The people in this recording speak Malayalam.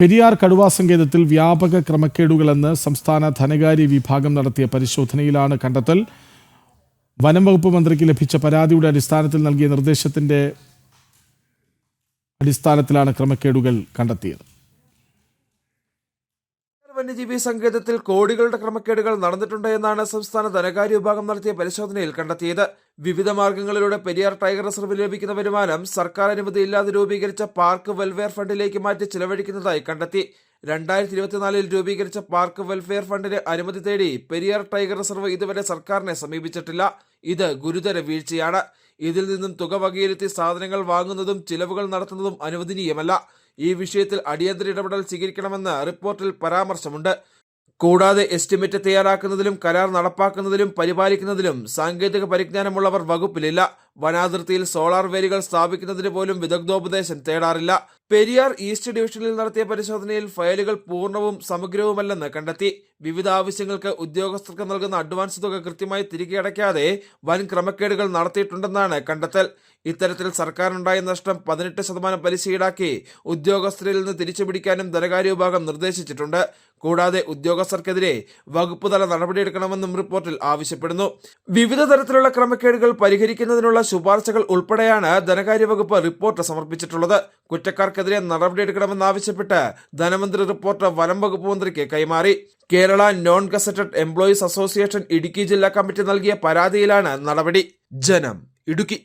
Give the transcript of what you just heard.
പെരിയാർ കടുവാ സങ്കേതത്തിൽ വ്യാപക ക്രമക്കേടുകളെന്ന് സംസ്ഥാന ധനകാര്യ വിഭാഗം നടത്തിയ പരിശോധനയിലാണ് കണ്ടെത്തൽ. വനം വകുപ്പ് മന്ത്രിക്ക് ലഭിച്ച പരാതിയുടെ അടിസ്ഥാനത്തിൽ നൽകിയ നിർദ്ദേശത്തിന്റെ അടിസ്ഥാനത്തിലാണ് ക്രമക്കേടുകൾ കണ്ടെത്തിയത്. വന്യജീവി സങ്കേതത്തിൽ കോടികളുടെ ക്രമക്കേടുകൾ നടന്നിട്ടുണ്ട് എന്നാണ് സംസ്ഥാന ധനകാര്യ വിഭാഗം നടത്തിയ പരിശോധനയിൽ കണ്ടെത്തിയത്. വിവിധ മാർഗങ്ങളിലൂടെ പെരിയാർ ടൈഗർ റിസർവിൽ ലഭിക്കുന്ന വരുമാനം സർക്കാർ അനുമതിയില്ലാതെ രൂപീകരിച്ച പാർക്ക് വെൽഫെയർ ഫണ്ടിലേക്ക് മാറ്റി ചിലവഴിക്കുന്നതായി കണ്ടെത്തി. രണ്ടായിരത്തി ഇരുപത്തിനാലിൽ രൂപീകരിച്ച പാർക്ക് വെൽഫെയർ ഫണ്ടിന് അനുമതി തേടി പെരിയാർ ടൈഗർ റിസർവ് ഇതുവരെ സർക്കാരിനെ സമീപിച്ചിട്ടില്ല. ഇത് ഗുരുതര വീഴ്ചയാണ്. ഇതിൽ നിന്നും തുക വകയിരുത്തി സാധനങ്ങൾ വാങ്ങുന്നതും ചിലവുകൾ നടത്തുന്നതും അനുവദനീയമല്ല. ഈ വിഷയത്തിൽ അടിയന്തര ഇടപെടൽ സ്വീകരിക്കണമെന്ന് റിപ്പോർട്ടിൽ പരാമർശമുണ്ട്. കൂടാതെ എസ്റ്റിമേറ്റ് തയ്യാറാക്കുന്നതിലും കരാർ നടപ്പാക്കുന്നതിലും പരിപാലിക്കുന്നതിലും സാങ്കേതിക പരിജ്ഞാനമുള്ളവർ വകുപ്പിലില്ല. വനാതിർത്തിയിൽ സോളാർ വേലികൾ സ്ഥാപിക്കുന്നതിന് പോലും വിദഗ്ധോപദേശം തേടാറില്ല. പെരിയാർ ഈസ്റ്റ് ഡിവിഷനിൽ നടത്തിയ പരിശോധനയിൽ ഫയലുകൾ പൂർണവും സമഗ്രവുമല്ലെന്ന് കണ്ടെത്തി. വിവിധ ആവശ്യങ്ങൾക്ക് ഉദ്യോഗസ്ഥർക്ക് നൽകുന്ന അഡ്വാൻസ് തുക കൃത്യമായി തിരികെ അടയ്ക്കാതെ വൻ ക്രമക്കേടുകൾ നടത്തിയിട്ടുണ്ടെന്നാണ് കണ്ടെത്തൽ. ഇത്തരത്തിൽ സർക്കാരിനുണ്ടായ നഷ്ടം പതിനെട്ട് ശതമാനം പലിശ ഈടാക്കി ഉദ്യോഗസ്ഥരിൽ നിന്ന് തിരിച്ചുപിടിക്കാനും ധനകാര്യ വിഭാഗം നിർദ്ദേശിച്ചിട്ടുണ്ട്. കൂടാതെ ഉദ്യോഗസ്ഥർക്കെതിരെ വകുപ്പ് തല നടപടിയെടുക്കണമെന്നും റിപ്പോർട്ടിൽ ആവശ്യപ്പെടുന്നു. വിവിധ തരത്തിലുള്ള ക്രമക്കേടുകൾ പരിഹരിക്കുന്നതിനുള്ള ശുപാർശകൾ ഉൾപ്പെടെയാണ് ധനകാര്യ വകുപ്പ് റിപ്പോർട്ട് സമർപ്പിച്ചിട്ടുള്ളത്. കുറ്റക്കാർക്കെതിരെ നടപടിയെടുക്കണമെന്നാവശ്യപ്പെട്ട് ധനമന്ത്രി റിപ്പോർട്ട് വനം വകുപ്പ് മന്ത്രിക്ക് കൈമാറി. Kerala non gazetted employees association Idukki ജില്ലാ കമ്മിറ്റി നൽകിയ പരാതിയിലാണ് നടപടി. ജനം ഇടുക്കി.